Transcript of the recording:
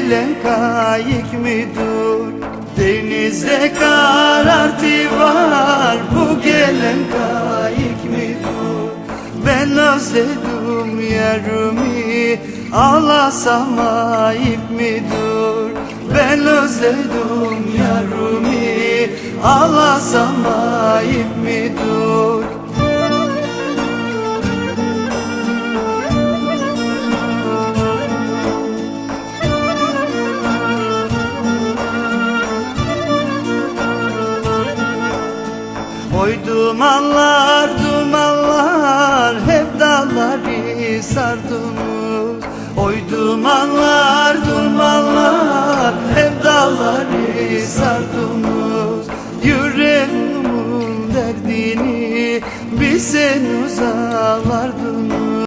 gelen kayık müdür? Denizde karartı var bu gelen kayık müdür? Ben özledim yarımı ağlasam ayıp müdür? Ben özledim yarımı ağlasam ayıp müdür? Oy dumanlar dumanlar hep dağları sardınız Oy dumanlar dumanlar hep dağları sardınız Yüreğimin derdini bir sen uzalardın